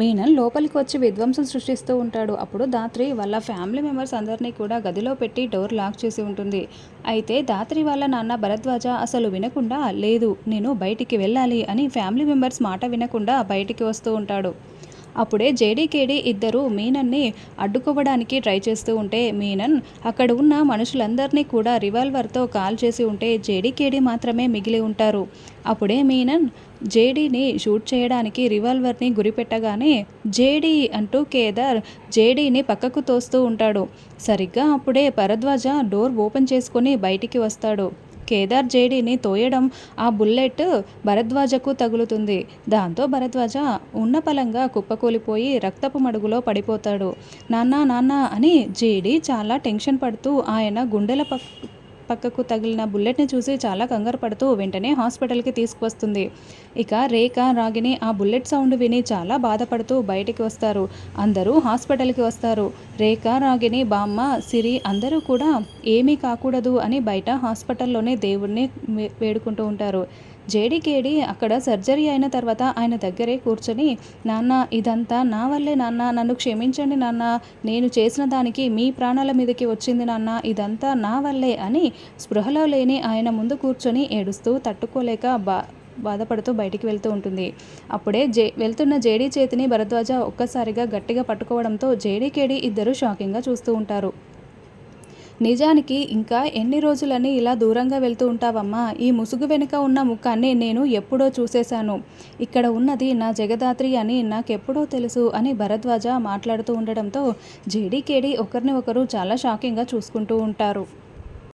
మీనన్ లోపలికి వచ్చి విధ్వంసం సృష్టిస్తూ ఉంటాడు. అప్పుడు దాత్రి వాళ్ళ ఫ్యామిలీ మెంబర్స్ అందరినీ కూడా గదిలో పెట్టి డోర్ లాక్ చేసి ఉంటుంది. అయితే దాత్రి వాళ్ళ నాన్న భరద్వాజ అసలు వినకుండా లేదు నేను బయటికి వెళ్ళాలి అని ఫ్యామిలీ మెంబర్స్ మాట వినకుండా బయటికి వస్తూ ఉంటాడు. అప్పుడే జేడీకేడి ఇద్దరు మీనన్ని అడ్డుకోవడానికి ట్రై చేస్తూ ఉంటే మీనన్ అక్కడ ఉన్న మనుషులందరినీ కూడా రివాల్వర్తో కాల్ చేసి ఉంటే జేడీకేడి మాత్రమే మిగిలి ఉంటారు. అప్పుడే మీనన్ జేడీని షూట్ చేయడానికి రివాల్వర్ని గురిపెట్టగానే జేడీ అంటూ కేదార్ జేడీని పక్కకు తోస్తూ ఉంటాడు. సరిగ్గా అప్పుడే పరద్వాజ డోర్ ఓపెన్ చేసుకొని బయటికి వస్తాడు. కేదార్ జేడీని తోయడం ఆ బుల్లెట్ భరద్వాజకు తగులుతుంది. దాంతో భరద్వాజ ఉన్నపలంగా కుప్పకూలిపోయి రక్తపు మడుగులో పడిపోతాడు. నాన్న నాన్న అని జేడీ చాలా టెన్షన్ పడుతూ ఆయన గుండెల పక్కకు తగిలిన బుల్లెట్ని చూసి చాలా కంగారు పడుతూ వెంటనే హాస్పిటల్కి తీసుకువస్తుంది. ఇక రేఖ రాగిని ఆ బుల్లెట్ సౌండ్ విని చాలా బాధపడుతూ బయటికి వస్తారు. అందరూ హాస్పిటల్కి వస్తారు. రేఖ రాగిని బామ్మ సిరి అందరూ కూడా ఏమీ కాకూడదు అని బయట హాస్పిటల్లోనే దేవుణ్ణి వేడుకుంటూ ఉంటారు. జేడీకేడి అక్కడ సర్జరీ అయిన తర్వాత ఆయన దగ్గరే కూర్చొని నాన్న ఇదంతా నా వల్లే నాన్న నన్ను క్షమించండి నాన్న నేను చేసిన దానికి మీ ప్రాణాల మీదకి వచ్చింది నాన్న ఇదంతా నా వల్లే అని స్పృహలో లేని ఆయన ముందు కూర్చొని ఏడుస్తూ తట్టుకోలేక బా బాధపడుతూ బయటికి వెళ్తూ ఉంటుంది. అప్పుడే జే వెళ్తున్న జేడీ చేతిని భరద్వాజ ఒక్కసారిగా గట్టిగా పట్టుకోవడంతో జేడీకేడి ఇద్దరు షాకింగ్గా చూస్తూ ఉంటారు. నిజానికి ఇంకా ఎన్ని రోజులని ఇలా దూరంగా వెళ్తూ ఉంటావమ్మా? ఈ ముసుగు వెనుక ఉన్న ముఖాన్ని నేను ఎప్పుడో చూసేశాను. ఇక్కడ ఉన్నది నా జగదాత్రి అని నాకెప్పుడో తెలుసు అని భరద్వాజ మాట్లాడుతూ ఉండడంతో జేడీకేడి ఒకరిని ఒకరు చాలా షాకింగ్గా చూసుకుంటూ ఉంటారు.